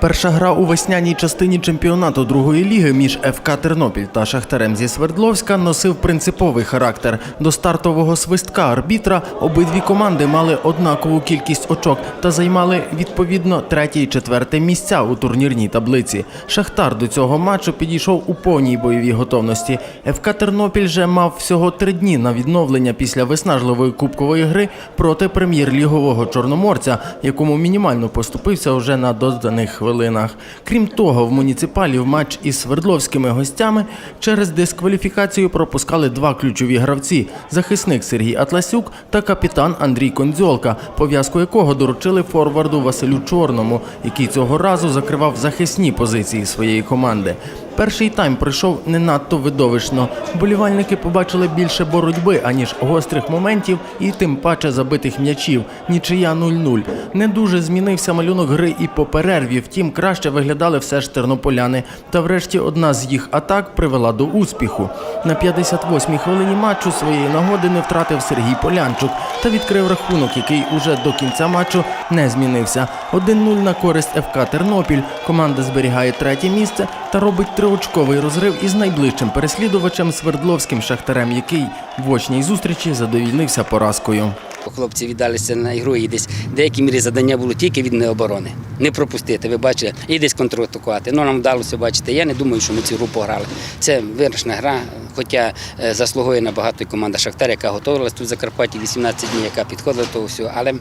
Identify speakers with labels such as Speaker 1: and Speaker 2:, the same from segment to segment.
Speaker 1: Перша гра у весняній частині чемпіонату другої ліги між ФК Тернопіль та Шахтарем зі Свердловська носив принциповий характер. До стартового свистка арбітра обидві команди мали однакову кількість очок та займали відповідно третє і четверте місця у турнірній таблиці. Шахтар до цього матчу підійшов у повній бойовій готовності. ФК Тернопіль же мав всього три дні на відновлення після виснажливої кубкової гри проти прем'єр-лігового чорноморця, якому мінімально поступився вже на доданих хвилинах. Крім того, в муніципалів матч із свердловськими гостями через дискваліфікацію пропускали два ключові гравці: захисник Сергій Атласюк та капітан Андрій Кондзьолка, пов'язку якого доручили форварду Василю Чорному, який цього разу закривав захисні позиції своєї команди. Перший тайм пройшов не надто видовищно. Болівальники побачили більше боротьби, аніж гострих моментів і тим паче забитих м'ячів. Нічия 0-0. Не дуже змінився малюнок гри і по перерві, втім краще виглядали все ж тернополяни. Та врешті одна з їх атак привела до успіху. На 58-й хвилині матчу своєї нагоди не втратив Сергій Полянчук та відкрив рахунок, який уже до кінця матчу не змінився. 1-0 на користь ФК Тернопіль. Команда зберігає третє місце та робить триочковий розрив із найближчим переслідувачем Свердловським Шахтарем, який в очній зустрічі задовільнився поразкою.
Speaker 2: Хлопці віддалися на ігру і десь в деякій мірі завдання було тільки від необорони. Не пропустити, ви бачите, і десь контратакувати. Ну нам вдалося бачити. Я не думаю, що ми цю гру пограли. Це вирішна гра, хоча е, заслугує набагато і команда Шахтар, яка готувалася тут в Закарпатті 18 днів, яка підходила до того всього. Але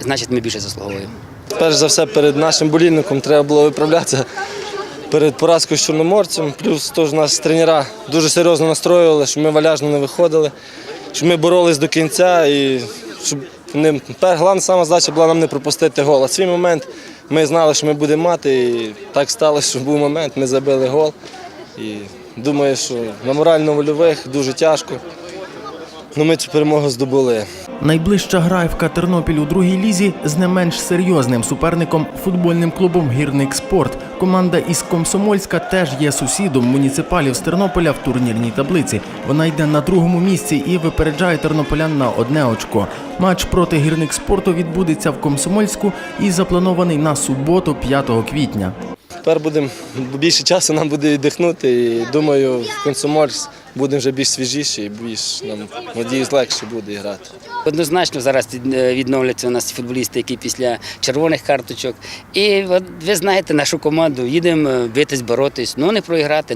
Speaker 2: значить ми більше заслуговуємо.
Speaker 3: Перш за все, перед нашим болільником треба було виправлятися перед поразкою з Чорноморцем. Плюс теж нас тренера дуже серйозно настроювали, щоб ми валяжно не виходили, щоб ми боролись до кінця і щоб не головна сама задача була нам не пропустити гол. А свій момент ми знали, що ми будемо мати. І так сталося, що був момент, ми забили гол. І думаю, що на морально-вольових дуже тяжко. Ну, ми цю перемогу здобули.
Speaker 1: Найближча гра ФК Тернопіль у другій лізі з не менш серйозним суперником футбольним клубом Гірник Спорт. Команда із Комсомольська теж є сусідом муніципалів з Тернополя в турнірній таблиці. Вона йде на другому місці і випереджає тернополян на одне очко. Матч проти гірник спорту відбудеться в Комсомольську і запланований на суботу, 5 квітня.
Speaker 3: Тепер будемо більше часу нам буде віддихнути. І думаю, в Комсомольськ будемо вже більш свіжіші і більш нам надіюсь легше буде грати.
Speaker 2: Однозначно зараз е, відновляться у нас футболісти, які після червоних карточок. І от, ви знаєте нашу команду, їдемо битись, боротись, ну не проіграти.